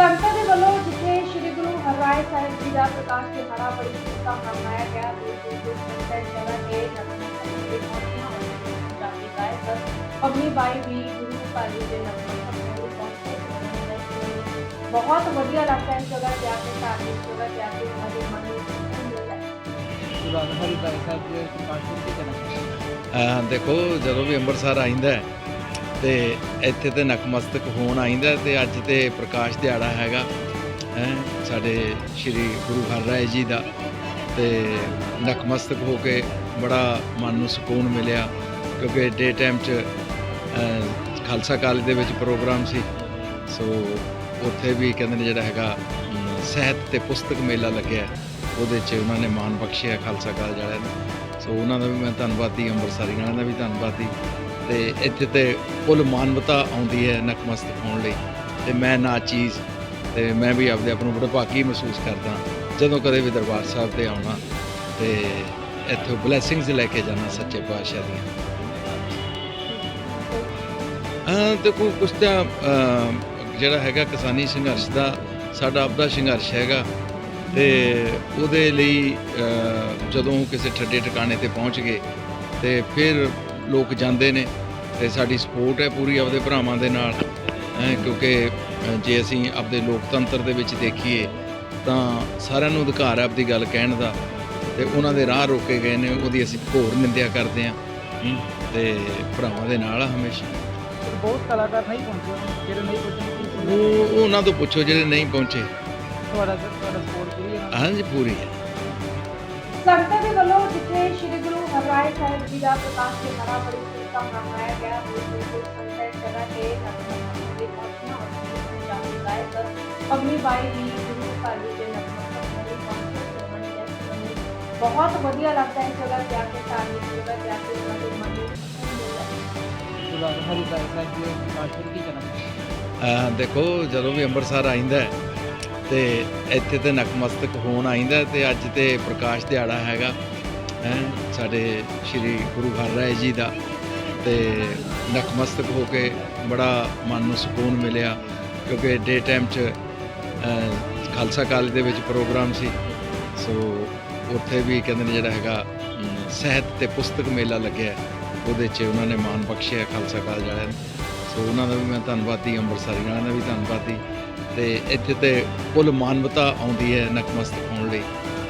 ਸੰਗਤਾਂ ਦੇ ਵੱਲੋਂ ਜਿੱਥੇ ਸ੍ਰੀ ਗੁਰੂ ਹਰਿਰਾਏ ਸਾਹਿਬ ਜੀ ਦਾ ਪ੍ਰਕਾਸ਼ ਦਿਹਾੜਾ ਬੜੀ ਧੂਮਧਾਮ ਨਾਲ ਮਨਾਇਆ ਗਿਆ ਸੰਗਤਾਂ ਜਗ੍ਹਾ ਤੇ ਪਵਨੀ ਬਾਈ ਵੀ ਗੁਰੂ ਘਰ ਦੇ ਨਤਮਸਤਕ ਹੋਏ ਪਹੁੰਚੇ ਉਹਨਾਂ ਨੇ ਦੱਸਿਆ ਕਿ ਬਹੁਤ ਵਧੀਆ ਲੱਗਦਾ ਹੈ ਜਗ੍ਹਾ ਆ ਕੇ ਧਾਰਮਿਕ ਜਗ੍ਹਾ ਆ ਕੇ ਉਹਨਾਂ ਦੇ ਮਨ ਨੂੰ ਸਕੂਨ ਮਿਲਦਾ ਹੈ। ਜੀ ਦੇਖੋ ਜਦੋਂ ਵੀ ਅੰਮ੍ਰਿਤਸਰ ਆਇਂਦਾ ਹੈ ਤੇ ਇੱਥੇ ਤੇ ਨਕਮਸਤਕ ਹੋਣ ਆਇਂਦਾ ਤੇ ਅੱਜ ਤੇ ਪ੍ਰਕਾਸ਼ ਦਿਹਾੜਾ ਹੈਗਾ ਹੈ ਸਾਡੇ ਸ੍ਰੀ ਗੁਰੂ ਹਰਿਰਾਏ ਜੀ ਦਾ। ਤੇ ਨਕਮਸਤਕ ਹੋ ਕੇ ਬੜਾ ਮਨ ਨੂੰ ਸਕੂਨ ਮਿਲਿਆ ਕਿਉਂਕਿ ਡੇ ਟਾਈਮ 'ਚ ਖਾਲਸਾ ਕਾਲਜ ਦੇ ਵਿੱਚ ਪ੍ਰੋਗਰਾਮ ਸੀ। ਸੋ ਉੱਥੇ ਵੀ ਕਹਿੰਦੇ ਨੇ ਜਿਹੜਾ ਹੈਗਾ ਅਮ, ਸਾਹਿਤ ਤੇ ਪੁਸਤਕ ਮੇਲਾ ਲੱਗਿਆ। ਉਹਦੇ 'ਚ ਉਹਨਾਂ ਨੇ ਮਾਣ ਬਖਸ਼ਿਆ ਖਾਲਸਾ ਕਾਲਜ ਵਾਲਿਆਂ ਨੂੰ। ਸੋ ਉਹਨਾਂ ਦਾ ਵੀ ਮੈਂ ਧੰਨਵਾਦੀ ਅੰਮ੍ਰਿਤਸਰੀ ਵਾਲਿਆਂ ਦਾ ਵੀ ਧੰਨਵਾਦੀ। ਤੇ ਇੱਥੇ ਤੇ ਕੁੱਲ ਮਾਨਵਤਾ ਆਉਂਦੀ ਹੈ ਨਕਮਸਤਕ ਹੋਣ ਲਈ। ਤੇ ਮੈਂ ਨਾ ਚੀਜ਼, ਤੇ ਮੈਂ ਵੀ ਆਪਦੇ ਆਪ ਨੂੰ ਬੜਾ ਭਾਗੀ ਮਹਿਸੂਸ ਕਰਦਾ। ਜਦੋਂ ਕਦੇ ਵੀ ਦਰਬਾਰ ਸਾਹਿਬ ਤੇ ਆਉਣਾ, ਤੇ ਇੱਥੋਂ ਬਲੇਸਿੰਗਸ ਲੈ ਕੇ ਜਾਣਾ ਸੱਚੇ ਪਾਤਸ਼ਾਹ ਦੀਆਂ। ਹਾਂ ਦੇਖੋ, ਕੁਛ ਤਾਂ ਜਿਹੜਾ ਹੈਗਾ ਕਿਸਾਨੀ ਸੰਘਰਸ਼ ਦਾ, ਸਾਡਾ ਆਪਦਾ ਸੰਘਰਸ਼ ਹੈਗਾ। ਤੇ ਉਹਦੇ ਲਈ ਜਦੋਂ ਕਿਸੇ ਠੱਡੇ ਟਿਕਾਣੇ ਤੇ ਪਹੁੰਚ ਗਏ, ਤੇ ਫਿਰ ਲੋਕ ਜਾਂਦੇ ਨੇ ਤੇ ਸਾਡੀ ਸਪੋਰਟ ਹੈ ਪੂਰੀ ਆਪਦੇ ਭਰਾਵਾਂ ਦੇ ਨਾਲ ਹੈਂ, ਕਿਉਂਕਿ ਜੇ ਅਸੀਂ ਆਪਦੇ ਲੋਕਤੰਤਰ ਦੇ ਵਿੱਚ ਦੇਖੀਏ ਤਾਂ ਸਾਰਿਆਂ ਨੂੰ ਅਧਿਕਾਰ ਹੈ ਆਪਦੀ ਗੱਲ ਕਹਿਣ ਦਾ ਤੇ ਉਹਨਾਂ ਦੇ ਰਾਹ ਰੋਕੇ ਗਏ ਨੇ ਉਹਦੀ ਅਸੀਂ ਘੋਰ ਨਿੰਦਿਆ ਕਰਦੇ ਹਾਂ ਤੇ ਭਰਾਵਾਂ ਦੇ ਨਾਲ ਆ ਹਮੇਸ਼ਾ। ਪਰ ਬਹੁਤ ਕਲਾਕਾਰ ਨਹੀਂ ਪਹੁੰਚੇ ਜਿਹੜੇ ਨਹੀਂ ਪਹੁੰਚੇ ਉਹ ਉਹ ਉਹਨਾਂ ਤੋਂ ਪੁੱਛੋ ਜਿਹੜੇ ਨਹੀਂ ਪਹੁੰਚੇ। ਤੁਹਾਡਾ ਤੁਹਾਡਾ ਸਪੋਰਟ ਪੂਰੀ ਹੈ ਹਾਂਜੀ ਪੂਰੀ ਹੈ। ਸੰਗਤਾਂ ਦੇ ਜਿੱਥੇ ਸ੍ਰੀ ਗੁਰੂ ਹਰਿਰਾਏ ਸਾਹਿਬ ਜੀ ਦਾ ਪ੍ਰਕਾਸ਼ ਦਿਹਾੜਾ ਬੜੀ ਧੂਮਧਾਮ ਨਾਲ ਮਨਾਇਆ ਗਿਆ। ਦੂਰ ਤੋਂ ਸੰਗਤਾਂ ਜਗ੍ਹਾ ਤੇ ਨਤਮਸਤਕ। ਪੰਜਾਬੀ ਗਾਇਕ ਪਵਨੀ ਬਾਈ ਵੀ ਗੁਰੂ ਘਰ ਦੇ ਨਤਮਸਤਕ ਪਹੁੰਚੇ। ਬਹੁਤ ਵਧੀਆ ਲੱਗਦਾ ਹੈ ਜਗ੍ਹਾ ਆ ਕੇ ਧਾਰਮਿਕ ਜਗ੍ਹਾ ਆ ਕੇ ਉਹਨਾਂ ਦੇ ਮਨ ਨੂੰ ਸਕੂਨ ਮਿਲਦਾ ਹੈ ਗੁਰੂ ਹਰਿਰਾਏ ਸਾਹਿਬ ਜੀ ਦੇ ਪ੍ਰਕਾਸ਼ ਪੁਰਬ ਦੀ ਕਰਨਾ ਅਹ ਦੇਖੋ ਜਦੋਂ ਵੀ ਅੰਮ੍ਰਿਤਸਰ ਆਇਂਦਾ ਹੈ ਤੇ ਇੱਥੇ ਤੇ ਨਕਮਸਤਕ ਹੋਣ ਆਇਂਦਾ ਤੇ ਅੱਜ ਤੇ ਪ੍ਰਕਾਸ਼ ਦਿਹਾੜਾ ਹੈਗਾ। ਹੈ ਸਾਡੇ ਸ੍ਰੀ ਗੁਰੂ ਹਰਿਰਾਏ ਜੀ ਦਾ ਤੇ ਨਕਮਸਤਕ ਹੋ ਕੇ ਬੜਾ ਮਨ ਨੂੰ ਸਕੂਨ ਮਿਲਿਆ ਕਿਉਂਕਿ ਡੇ ਟਾਈਮ 'ਚ ਖਾਲਸਾ ਕਾਲਜ ਦੇ ਵਿੱਚ ਪ੍ਰੋਗਰਾਮ ਸੀ ਸੋ ਉੱਥੇ ਵੀ ਕਹਿੰਦੇ ਨੇ ਜਿਹੜਾ ਹੈਗਾ ਅਮ, ਸਾਹਿਤ ਤੇ ਪੁਸਤਕ ਮੇਲਾ ਲੱਗਿਆ ਉਹਦੇ 'ਚ ਉਹਨਾਂ ਨੇ ਮਾਣ ਬਖਸ਼ਿਆ ਖਾਲਸਾ ਕਾਲਜ ਵਾਲਿਆਂ ਨੂੰ ਸੋ ਉਹਨਾਂ ਦਾ ਵੀ ਮੈਂ ਧੰਨਵਾਦੀ ਅੰਮ੍ਰਿਤਸਰੀ ਵਾਲਿਆਂ ਦਾ ਵੀ ਧੰਨਵਾਦੀ ਤੇ ਇੱਥੇ ਤੇ ਕੁੱਲ ਮਾਨਵਤਾ ਆਉਂਦੀ ਹੈ ਨਕਮਸਤਕ ਹੋਣ ਲਈ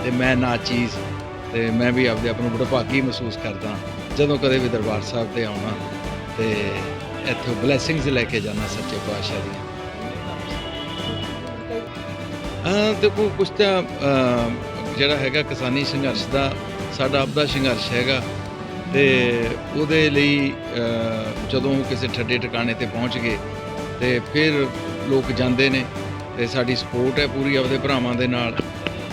ਤੇ ਮੈਂ ਨਾ ਚੀਜ਼ ਤੇ ਮੈਂ ਵੀ ਆਪਦੇ ਆਪ ਨੂੰ ਬੜਾ ਭਾਗੀ ਮਹਿਸੂਸ ਕਰਦਾ ਜਦੋਂ ਕਦੇ ਵੀ ਦਰਬਾਰ ਸਾਹਿਬ ਤੇ ਆਉਣਾ ਤੇ ਇੱਥੋਂ ਬਲੇਸਿੰਗਸ ਲੈ ਕੇ ਜਾਣਾ ਸੱਚੇ ਪਾਤਸ਼ਾਹ ਦੀਆਂ। ਹਾਂ ਦੇਖੋ ਕੁਛ ਤਾਂ ਜਿਹੜਾ ਹੈਗਾ ਕਿਸਾਨੀ ਸੰਘਰਸ਼ ਦਾ ਸਾਡਾ ਆਪਦਾ ਸੰਘਰਸ਼ ਹੈਗਾ ਤੇ ਉਹਦੇ ਲਈ ਜਦੋਂ ਕਿਸੇ ਠੱਡੇ ਟਿਕਾਣੇ ਤੇ ਪਹੁੰਚ ਗਏ ਤੇ ਫਿਰ ਲੋਕ ਜਾਂਦੇ ਨੇ ਤੇ ਸਾਡੀ ਸਪੋਰਟ ਹੈ ਪੂਰੀ ਆਪਦੇ ਭਰਾਵਾਂ ਦੇ ਨਾਲ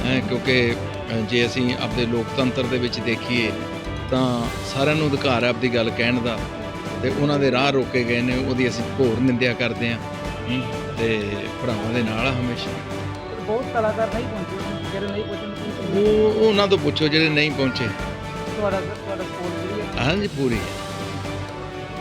ਹੈਂ, ਕਿਉਂਕਿ ਜੇ ਅਸੀਂ ਆਪਦੇ ਲੋਕਤੰਤਰ ਦੇ ਵਿੱਚ ਦੇਖੀਏ ਤਾਂ ਸਾਰਿਆਂ ਨੂੰ ਅਧਿਕਾਰ ਹੈ ਆਪਦੀ ਗੱਲ ਕਹਿਣ ਦਾ ਤੇ ਉਹਨਾਂ ਦੇ ਰਾਹ ਰੋਕੇ ਗਏ ਨੇ ਉਹਦੀ ਅਸੀਂ ਘੋਰ ਨਿੰਦਿਆ ਕਰਦੇ ਹਾਂ। ਹਮ, ਤੇ ਭਰਾਵਾਂ ਦੇ ਨਾਲ ਆ ਹਮੇਸ਼ਾ। ਪਰ ਬਹੁਤ ਕਲਾਕਾਰ ਨਹੀਂ ਪਹੁੰਚੇ ਜਿਹੜੇ ਨਹੀਂ ਪਹੁੰਚੇ ਉਹ ਉਹ ਉਹਨਾਂ ਤੋਂ ਪੁੱਛੋ ਜਿਹੜੇ ਨਹੀਂ ਪਹੁੰਚੇ। ਤੁਹਾਡਾ ਤੁਹਾਡਾ ਸਪੋਰਟ ਪੂਰੀ ਹੈ। ਹਾਂਜੀ ਪੂਰੀ। ਹੈ